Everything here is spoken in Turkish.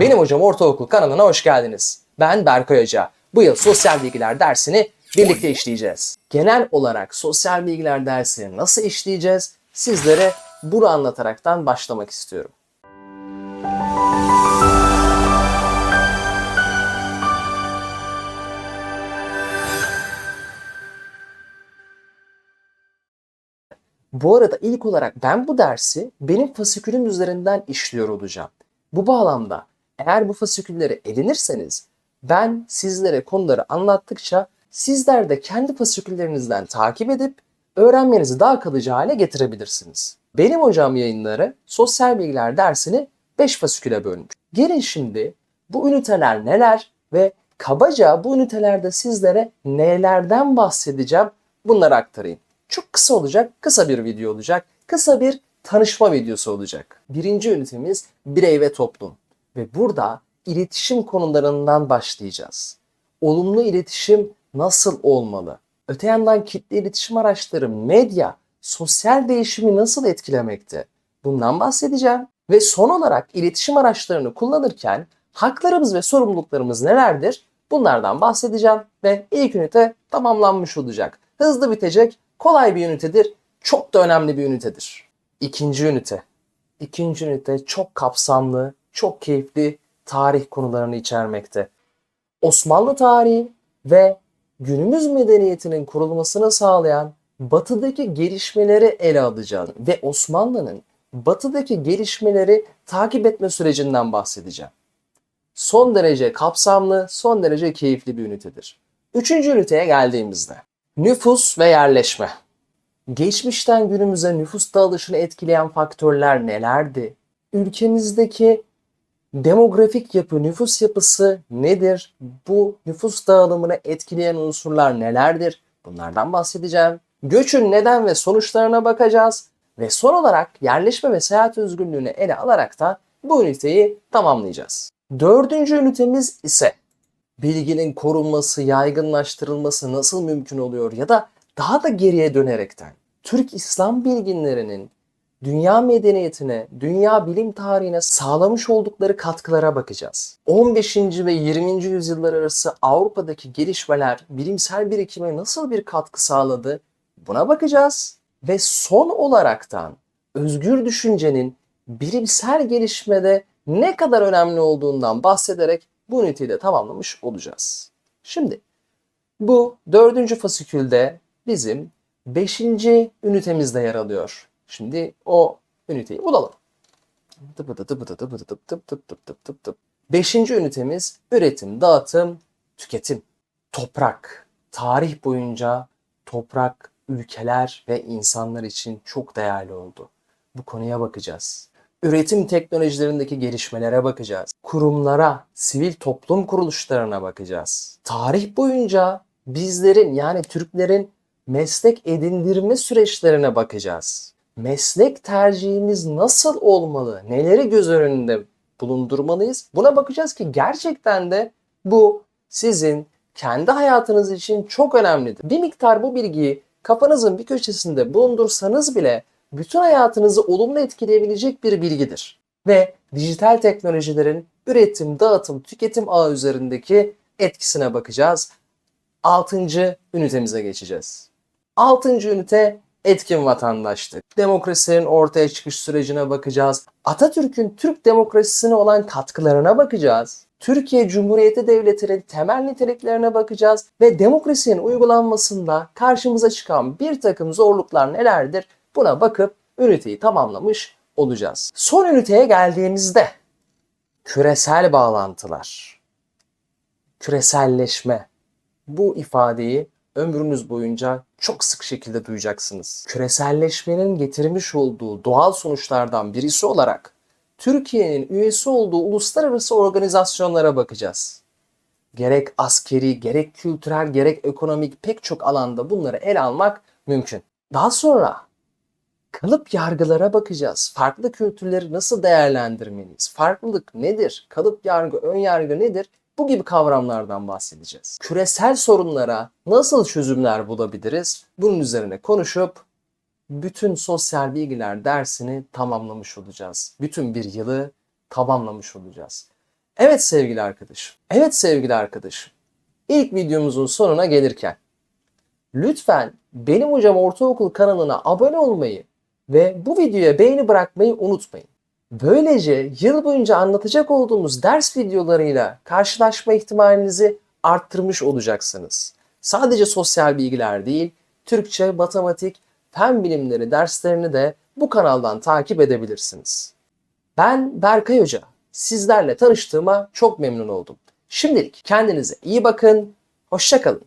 Benim Hocam Ortaokul kanalına hoş geldiniz. Ben Berkay Hoca. Bu yıl sosyal bilgiler dersini birlikte işleyeceğiz. Genel olarak sosyal bilgiler dersini nasıl işleyeceğiz sizlere bunu anlataraktan başlamak istiyorum. Bu arada ilk olarak ben bu dersi benim fasikülüm üzerinden işliyor olacağım. Bu bağlamda eğer bu fasikülleri edinirseniz ben sizlere konuları anlattıkça sizler de kendi fasiküllerinizden takip edip öğrenmenizi daha kalıcı hale getirebilirsiniz. Benim hocam yayınları sosyal bilgiler dersini 5 fasiküle bölmüş. Gelin şimdi bu üniteler neler ve kabaca bu ünitelerde sizlere nelerden bahsedeceğim bunları aktarayım. Çok kısa olacak, kısa bir video olacak, kısa bir tanışma videosu olacak. Birinci ünitemiz birey ve toplum. Ve burada iletişim konularından başlayacağız. Olumlu iletişim nasıl olmalı? Öte yandan kitle iletişim araçları, medya, sosyal değişimi nasıl etkilemekte? Bundan bahsedeceğim. Ve son olarak iletişim araçlarını kullanırken haklarımız ve sorumluluklarımız nelerdir? Bunlardan bahsedeceğim ve ilk ünite tamamlanmış olacak. Hızlı bitecek, kolay bir ünitedir, çok da önemli bir ünitedir. İkinci ünite. İkinci ünite çok kapsamlı, çok keyifli tarih konularını içermekte. Osmanlı tarihi ve günümüz medeniyetinin kurulmasını sağlayan batıdaki gelişmeleri ele alacağız ve Osmanlı'nın batıdaki gelişmeleri takip etme sürecinden bahsedeceğim. Son derece kapsamlı, son derece keyifli bir ünitedir. Üçüncü üniteye geldiğimizde nüfus ve yerleşme. Geçmişten günümüze nüfus dağılışını etkileyen faktörler nelerdi? Ülkemizdeki demografik yapı, nüfus yapısı nedir? Bu nüfus dağılımını etkileyen unsurlar nelerdir? Bunlardan bahsedeceğim. Göçün neden ve sonuçlarına bakacağız. Ve son olarak yerleşme ve seyahat özgürlüğünü ele alarak da bu üniteyi tamamlayacağız. Dördüncü ünitemiz ise bilginin korunması, yaygınlaştırılması nasıl mümkün oluyor ya da daha da geriye dönerekten Türk İslam bilginlerinin dünya medeniyetine, dünya bilim tarihine sağlamış oldukları katkılara bakacağız. 15. ve 20. yüzyıllar arası Avrupa'daki gelişmeler bilimsel birikime nasıl bir katkı sağladı? Buna bakacağız. Ve son olaraktan özgür düşüncenin bilimsel gelişmede ne kadar önemli olduğundan bahsederek bu üniteyi de tamamlamış olacağız. Şimdi bu dördüncü fasikülde bizim beşinci ünitemizde yer alıyor. Şimdi o üniteyi bulalım. Beşinci ünitemiz üretim, dağıtım, tüketim. Toprak. Tarih boyunca toprak ülkeler ve insanlar için çok değerli oldu. Bu konuya bakacağız. Üretim teknolojilerindeki gelişmelere bakacağız. Kurumlara, sivil toplum kuruluşlarına bakacağız. Tarih boyunca bizlerin yani Türklerin meslek edindirme süreçlerine bakacağız. Meslek tercihimiz nasıl olmalı? Neleri göz önünde bulundurmalıyız? Buna bakacağız ki gerçekten de bu sizin kendi hayatınız için çok önemlidir. Bir miktar bu bilgiyi kafanızın bir köşesinde bulundursanız bile bütün hayatınızı olumlu etkileyebilecek bir bilgidir. Ve dijital teknolojilerin üretim, dağıtım, tüketim ağı üzerindeki etkisine bakacağız. Altıncı ünitemize geçeceğiz. Altıncı ünite etkin vatandaşlık. Demokrasinin ortaya çıkış sürecine bakacağız. Atatürk'ün Türk demokrasisine olan katkılarına bakacağız. Türkiye Cumhuriyeti Devleti'nin temel niteliklerine bakacağız ve demokrasinin uygulanmasında karşımıza çıkan bir takım zorluklar nelerdir? Buna bakıp üniteyi tamamlamış olacağız. Son üniteye geldiğimizde küresel bağlantılar, küreselleşme bu ifadeyi ömrünüz boyunca çok sık şekilde duyacaksınız. Küreselleşmenin getirmiş olduğu doğal sonuçlardan birisi olarak Türkiye'nin üyesi olduğu uluslararası organizasyonlara bakacağız. Gerek askeri, gerek kültürel, gerek ekonomik pek çok alanda bunları ele almak mümkün. Daha sonra kalıp yargılara bakacağız. Farklı kültürleri nasıl değerlendirmeliyiz? Farklılık nedir? Kalıp yargı, ön yargı nedir? Bu gibi kavramlardan bahsedeceğiz. Küresel sorunlara nasıl çözümler bulabiliriz? Bunun üzerine konuşup bütün sosyal bilgiler dersini tamamlamış olacağız. Bütün bir yılı tamamlamış olacağız. Evet sevgili arkadaşım. Evet sevgili arkadaşım. İlk videomuzun sonuna gelirken lütfen benim hocam ortaokul kanalına abone olmayı ve bu videoya beğeni bırakmayı unutmayın. Böylece yıl boyunca anlatacak olduğumuz ders videolarıyla karşılaşma ihtimalinizi arttırmış olacaksınız. Sadece sosyal bilgiler değil, Türkçe, matematik, fen bilimleri derslerini de bu kanaldan takip edebilirsiniz. Ben Berkay Hoca. Sizlerle tanıştığıma çok memnun oldum. Şimdilik kendinize iyi bakın. Hoşçakalın.